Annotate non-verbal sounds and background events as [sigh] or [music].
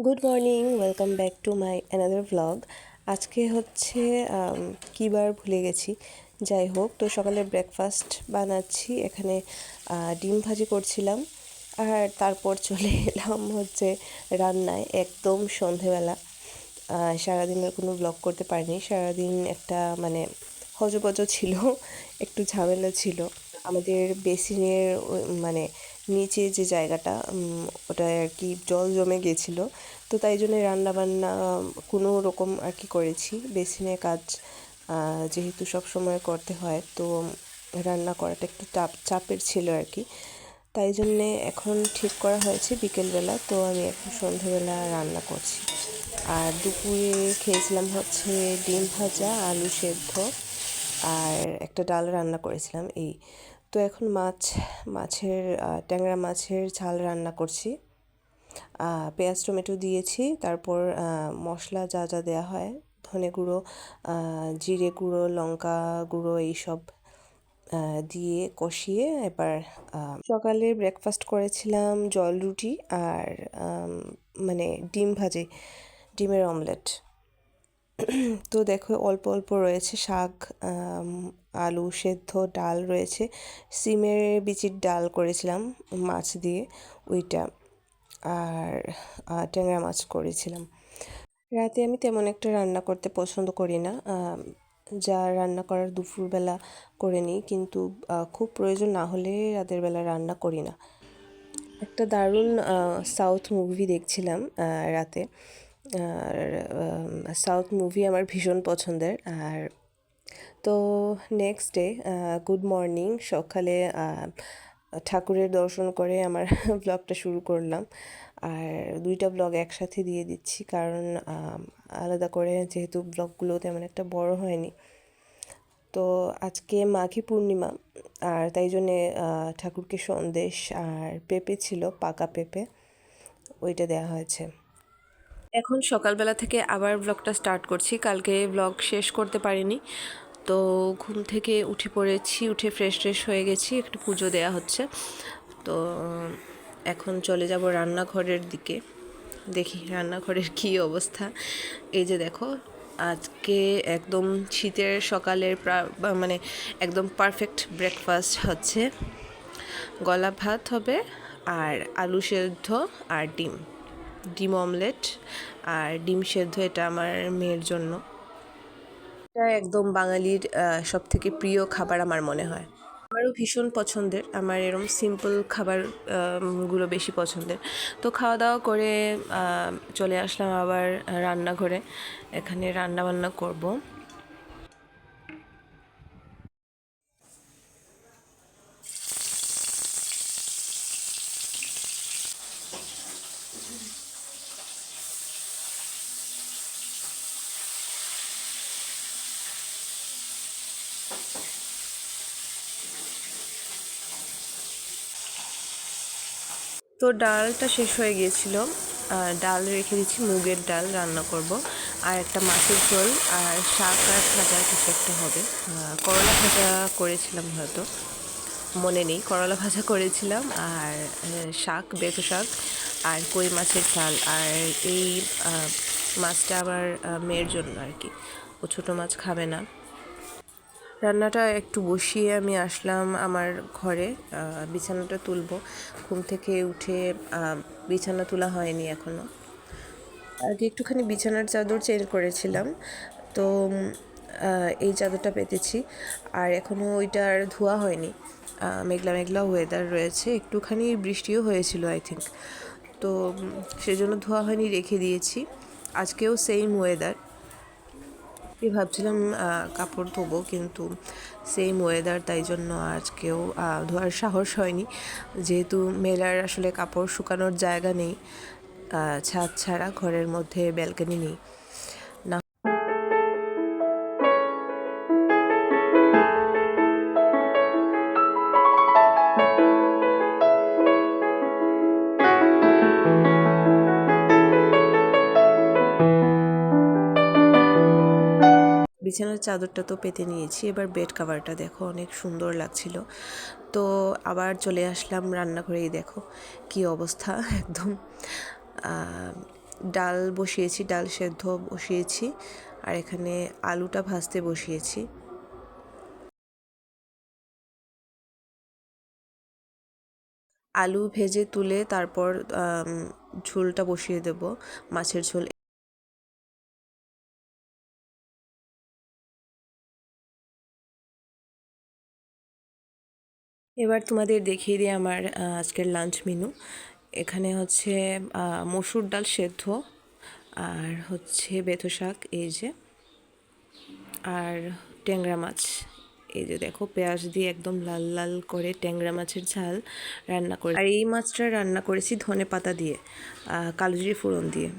Good morning welcome back to my another vlog আজকে হচ্ছে আম, কী বার ভুলে গেছি। যাই হোক তো সকালে ব্রেকফাস্ট বানাচ্ছি। এখানে ডিম ভাজি করছিলাম। আর তারপর চলে [laughs] এলাম হচ্ছে রান্নায় একদম সন্ধেবেলা। সারাদিনের কোনো ব্লগ করতে পারিনি। সারাদিন একটা মানে হজবজ ছিল একটু ঝামেলা ছিল। আমাদের বেসিনের মানে নিচে যে জায়গাটা ওটা আর কি জল জমে গেছিল। তো তাই জন্য রান্না বান্না কোনো রকম আর কি করেছি। বেসিনের কাজ যেহেতু সব সময় করতে হয়, তো রান্না করাটা একটু চাপ, চাপের ছিল আর কি। তাই জন্যে এখন ঠিক করা হয়েছে বিকেলবেলা, তো আমি এখন সন্ধেবেলা রান্না করছি। আর দুপুরে খেয়েছিলাম হচ্ছে ডিম ভাজা, আলু সেদ্ধ, আর একটা ডাল রান্না করেছিলাম, এই তো এখন মাছ, মাছের ট্যাংরা মাছের ঝাল রান্না করছি। পেঁয়াজ, টমেটো দিয়েছি, তারপর মশলা যা যা দেওয়া হয়, ধনে গুঁড়ো জিরে গুঁড়ো, লঙ্কা গুঁড়ো এইসব দিয়ে কষিয়ে এবার সকালে ব্রেকফাস্ট করেছিলাম জল রুটি আর মানে ডিম ভাজি, ডিমের অমলেট তো দেখো, অল্প অল্প রয়েছে শাক আলু সেদ্ধ, ডাল রয়েছে। সিমের বিচির ডাল করেছিলাম মাছ দিয়ে, ওইটা। আর ট্যাংরা মাছ করেছিলাম। রাতে আমি তেমন একটা রান্না করতে পছন্দ করি না। যা রান্না করার দুপুরবেলা করে নিই, কিন্তু খুব প্রয়োজন না হলে রাতের বেলা রান্না করি না। একটা দারুণ সাউথ মুভি দেখছিলাম রাতে। আর সাউথ মুভি আমার ভীষণ পছন্দের। আর, তো নেক্সট ডে গুড মর্নিং সকালে ঠাকুরের দর্শন করে আমার [laughs] ব্লগটা শুরু করলাম। আর দুইটা ব্লগ একসাথে দিয়ে দিচ্ছি কারণ আলাদা করে যেহেতু ব্লগগুলো তেমন একটা বড় হয়নি। তো আজকে মাঘী পূর্ণিমা, আর তাই জন্যে ঠাকুরকে সন্দেশ আর পেঁপে ছিল, পাকা পেঁপে, ওইটা দেওয়া হয়েছে। এখন সকালবেলা থেকে আবার ব্লগটা স্টার্ট করছি। কালকে ব্লগ শেষ করতে পারিনি। তো ঘুম থেকে উঠে পড়েছি, উঠে ফ্রেশ ফ্রেশ হয়ে গেছি। একটু পুজো দেওয়া হচ্ছে। তো এখন চলে যাব রান্নাঘরের দিকে। দেখি রান্নাঘরের কী অবস্থা। এই যে দেখো, আজকে একদম শীতের সকালের মানে একদম পারফেক্ট ব্রেকফাস্ট হচ্ছে। গলা ভাত হবে আর আলু সেদ্ধ আর ডিম। ডিম অমলেট আর ডিম সেদ্ধ এটা আমার মেয়ের জন্য। এটা একদম বাঙালির সব থেকে প্রিয় খাবার আমার মনে হয়। আমারও ভীষণ পছন্দের। আমার এরম সিম্পল খাবারগুলো বেশি পছন্দের। তো খাওয়া দাওয়া করে চলে আসলাম আবার রান্নাঘরে। এখানে রান্না বান্না করব। তো ডালটা শেষ হয়ে গিয়েছিল। ডাল রেখে দিচ্ছি, মুগের ডাল রান্না করব। আর একটা মাছের ঝোল, আর শাক আর ভাজা কিছু একটা হবে। করলা ভাজা করেছিলাম হয়তো, মনে নেই। করলা ভাজা করেছিলাম, আর শাক বেতো শাক, আর কই মাছের ঝাল। আর এই মাছটা আবার মেয়ের জন্য আর কি। ও ছোটো মাছ খাবে না। রান্নাটা একটু বসিয়ে আমি আসলাম আমার ঘরে বিছানাটা তুলব। ঘুম থেকে উঠে বিছানা তোলা হয়নি এখনও আগে একটুখানি বিছানার চাদর চেঞ্জ করেছিলাম, তো এই চাদরটা পেতেছি। আর এখনও ওইটা আর ধোয়া হয়নি। মেঘলা মেঘলা ওয়েদার রয়েছে। একটুখানি বৃষ্টিও হয়েছিল আই থিঙ্ক তো সেজন্য ধোয়া হয়নি, রেখে দিয়েছি। আজকেও সেম ওয়েদার আমি ভাবছিলাম কাপড় ধোবো কিন্তু সেম ওয়েদার তাই জন্য আজকেও ধোয়ার সাহস হয়নি। যেহেতু মেলার আসলে কাপড় শুকানোর জায়গা নেই ছাদ ছাড়া ঘরের মধ্যে ব্যালকানি নেই। বিছানার চাদরটা তো পেতে নিয়েছি, এবার বেড কাভারটা দেখো অনেক সুন্দর লাগছিল। তো আবার চলে আসলাম রান্নাঘরেই, দেখো কি অবস্থা [laughs] একদম। ডাল বসিয়েছি, ডাল সেদ্ধ বসিয়েছি, আর এখানে আলুটা ভাজতে বসিয়েছি। আলু ভেজে তুলে তারপর ঝোলটা বসিয়ে দেব, মাছের ঝোল। এবার তোমাদের দেখিয়ে দিই আমার আজকের লাঞ্চ মেনু এখানে হচ্ছে মসুর ডাল সেদ্ধ আর হচ্ছে বেথো শাক, এই যে। আর ট্যাংরা মাছ, এই যে দেখো, পেঁয়াজ দিয়ে একদম লাল লাল করে ট্যাংরা মাছের ঝাল রান্না করে। আর এই মাছটা রান্না করেছি ধনে পাতা দিয়ে কালোজিরি ফোড়ন দিয়ে।